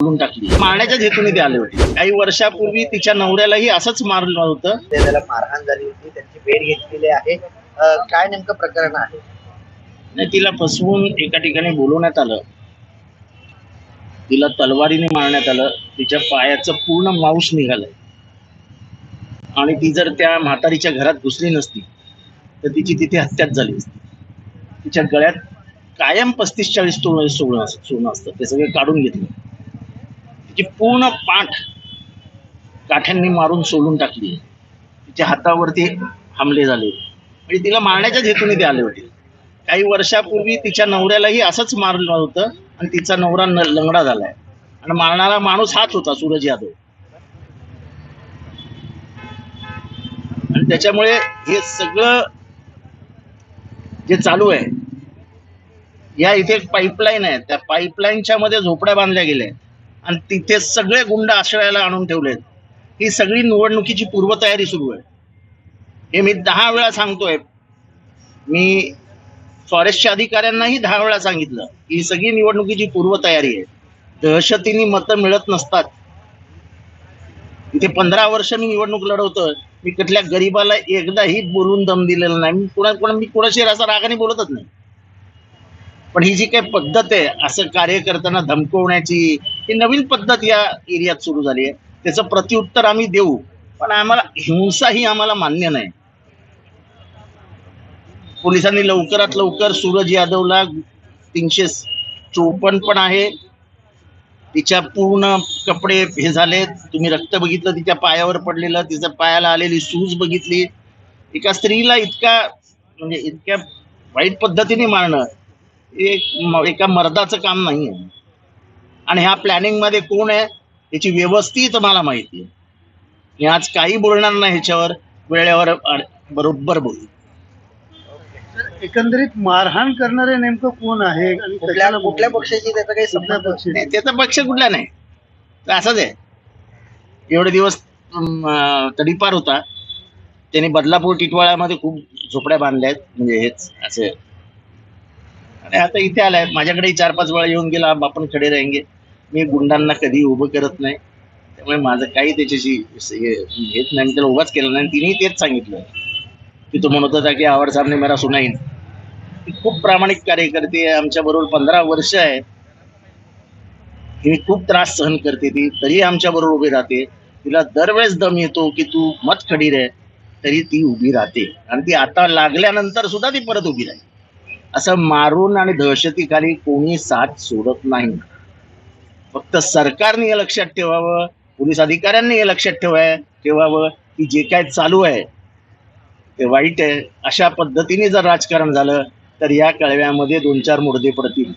मारून टाकली. मारण्याच्या हेतूने ते आले होते. काही वर्षापूर्वी तिच्या नवऱ्यालाही असंच मारलं होतं. ते त्याला मारहाण झाली होती. त्यांची भेट घेतलेली आहे. अं, काय नेमकं प्रकरण आहे? नाही तिला फसवून एका ठिकाणी बोलवण्यात आलं. तिला तलवारीने मारण्यात आलं. तिच्या पायाचं पूर्ण मांस निघालंय आणि ती जर त्या म्हातारीच्या घरात घुसली नसती तर तिची तिथे हत्याच झाली असती. तिच्या गळ्यात कायम पस्तीस चाळीस तोळ सोनं असं सोनं असतं. ते सगळे काढून घेतलं. पूर्ण पाठ काठ्यांनी मारून सोलून टाकली. तिच्या हातावरती हमले झाले. म्हणजे तिला मारण्याच्याच हेतूने ते आले होते. काही वर्षापूर्वी तिच्या नवऱ्यालाही असंच मारलं होतं आणि तिचा नवरा न- लंगडा झालाय. आणि मारणारा माणूस हाच होता सूरज यादव. आणि त्याच्यामुळे हे सगळं जे चालू आहे या इथे एक पाईपलाईन आहे. त्या पाईपलाईनच्या मध्ये झोपड्या बांधल्या गेल्या आणि तिथे सगळे गुंड आश्रयाला आणून ठेवलेत. ही सगळी निवडणुकीची पूर्वतयारी सुरू आहे. हे मी दहा वेळा सांगतोय. मी फॉरेस्टच्या अधिकाऱ्यांनाही दहा वेळा सांगितलं. की ही सगळी निवडणुकीची पूर्वतयारी आहे. दहशतीने मतं मिळत नसतात. इथे पंधरा वर्ष मी निवडणूक लढवतोय. मी कुठल्या गरीबाला एकदाही बोलून दम दिलेला नाही. मी कुणा कुणा मी कुणाशी असा रागाने बोलतच नाही. पण ही जी काही पद्धत आहे असं कार्य करताना धमकवण्याची ही नवीन पद्धत या एरियात सुरू झाली आहे. त्याचं प्रत्युत्तर आम्ही देऊ पण आम्हाला हिंसा ही आम्हाला मान्य नाही. पोलिसांनी लवकरात लवकर सूरज यादवला तीनशे चोपन्न पण आहे. तिच्या पूर्ण कपडे हे झाले तुम्ही रक्त बघितलं तिच्या पायावर पडलेलं तिच्या पायाला आलेली सूज बघितली. एका स्त्रीला इतका म्हणजे इतक्या वाईट पद्धतीने मारणं एक एका मर्दाचं काम नाही आहे आणि ह्या प्लॅनिंगमध्ये कोण आहे याची व्यवस्थित मला माहिती आहे. मी आज काही बोलणार नाही ह्याच्यावर वेळेवर बरोबर बोलू. एकंदरीत मारहाण करणारे नेमकं कोण आहे कुठल्या कुठल्या पक्षाची त्याचा काही संबंध? नाही त्याचा पक्ष कुठला नाही. तर असंच आहे एवढे दिवस तडीपार होता. त्याने बदलापूर टिटवाळ्यामध्ये खूप झोपड्या बांधल्या आहेत म्हणजे हेच असे आणि आता इथे आलाय. माझ्याकडे चार पाच वेळा येऊन गेला आपण खडे राहिंगे. मी गुंडांना कधी उभं करत नाही. त्यामुळे माझं काही त्याच्याशी येत नाही. मी त्याला उभाच केलं नाही. तिनेही तेच सांगितलं. की तो म्हणत होता की आवड साहेबने मेरा सुनाईन खूप प्रामाणिक कार्य करते आमच्या बरोबर पंधरा वर्ष आहे. ही खूप त्रास सहन करते ती. तरी आमच्या बरोबर उभी राहते. तिला दरवेळेस दम येतो की तू मत खडी रे तरी ती उभी राहते. आणि ती आता लागल्यानंतर सुद्धा ती परत उभी राहील. असं मारून आणि दहशतीखाली कोणी साथ सोडत नाही. फक्त सरकारने हे लक्षात ठेवावं पोलीस अधिकाऱ्यांनी हे लक्षात ठेवाय ठेवावं की जे काय चालू आहे ते वाईट आहे. अशा पद्धतीने जर राजकारण झालं तर या कळव्यामध्ये दोन चार मुर्दे पडतील.